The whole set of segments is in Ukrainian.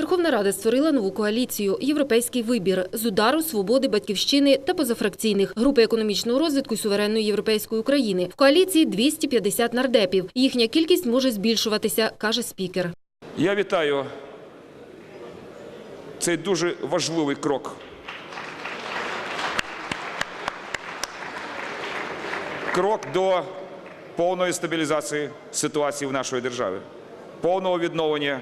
Верховна Рада створила нову коаліцію Європейський вибір з удару свободи, батьківщини та позафракційних групи економічного розвитку суверенної європейської України. В коаліції 250 нардепів. Їхня кількість може збільшуватися, каже спікер. Я вітаю цей дуже важливий крок. Крок до повної стабілізації ситуації в нашій державі, повного відновлення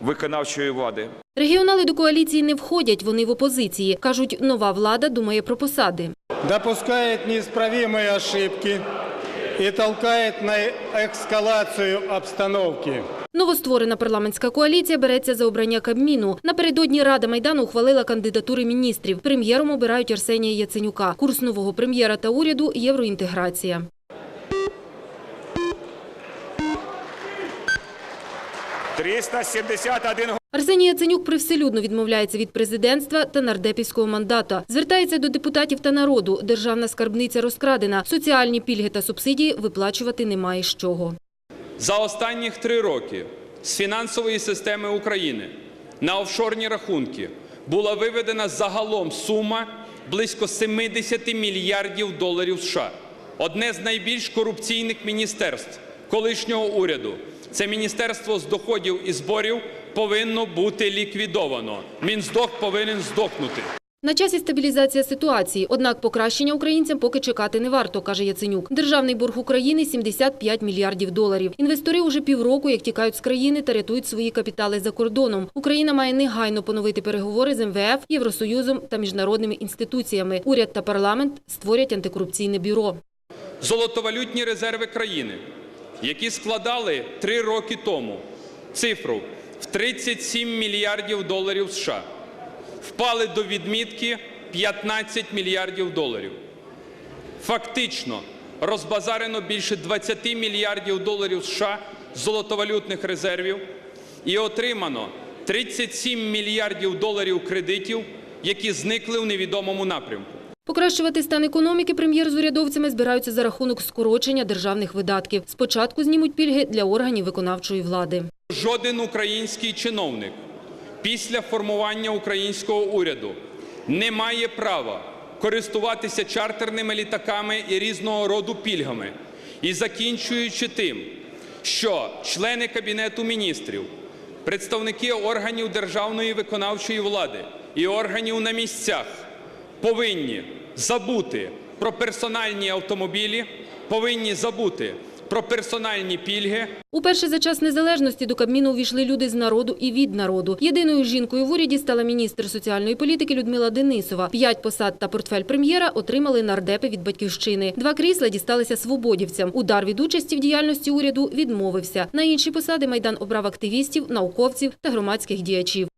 виконавчої влади. Регіонали до коаліції не входять, вони в опозиції. Кажуть, нова влада думає про посади. допускает неисправимые ошибки и толкает на эскалацию обстановки. Новостворена парламентська коаліція береться за обрання Кабміну. Напередодні Рада Майдану ухвалила кандидатури міністрів. Прем'єром обирають Арсенія Яценюка. Курс нового прем'єра та уряду – євроінтеграція. – 371 Арсеній Яценюк привселюдно відмовляється від президентства та нардепівського мандата. Звертається до депутатів та народу. Державна скарбниця розкрадена. Соціальні пільги та субсидії виплачувати немає з чого. За останніх три роки з фінансової системи України на офшорні рахунки була виведена загалом сума близько 70 мільярдів доларів США. Одне з найбільш корупційних міністерств колишнього уряду це Міністерство з доходів і зборів повинно бути ліквідовано. Мінздох повинен здохнути. На часі стабілізація ситуації, однак покращення українцям поки чекати не варто, каже Яценюк. Державний борг України – 75 мільярдів доларів. Інвестори уже півроку, як тікають з країни та рятують свої капітали за кордоном. Україна має негайно поновити переговори з МВФ, Євросоюзом та міжнародними інституціями. Уряд та парламент створять антикорупційне бюро. Золотовалютні резерви країни, які складали три роки тому цифру в 37 мільярдів доларів США, впали до відмітки 15 мільярдів доларів. Фактично розбазарено більше 20 мільярдів доларів США золотовалютних резервів і отримано 37 мільярдів доларів кредитів, які зникли в невідомому напрямку. Покращувати стан економіки прем'єр з урядовцями збираються за рахунок скорочення державних видатків. Спочатку знімуть пільги для органів виконавчої влади. Жоден український чиновник після формування українського уряду не має права користуватися чартерними літаками і різного роду пільгами. І закінчуючи тим, що члени Кабінету міністрів, представники органів державної виконавчої влади і органів на місцях повинні забути про персональні автомобілі, повинні забути про персональні пільги, Уперше за час незалежності до Кабміну увійшли люди з народу і від народу. Єдиною жінкою в уряді стала міністр соціальної політики Людмила Денисова. П'ять посад та портфель прем'єра отримали нардепи від батьківщини. Два крісла дісталися свободівцям. Удар від участі в діяльності уряду відмовився. На інші посади майдан обрав активістів, науковців та громадських діячів.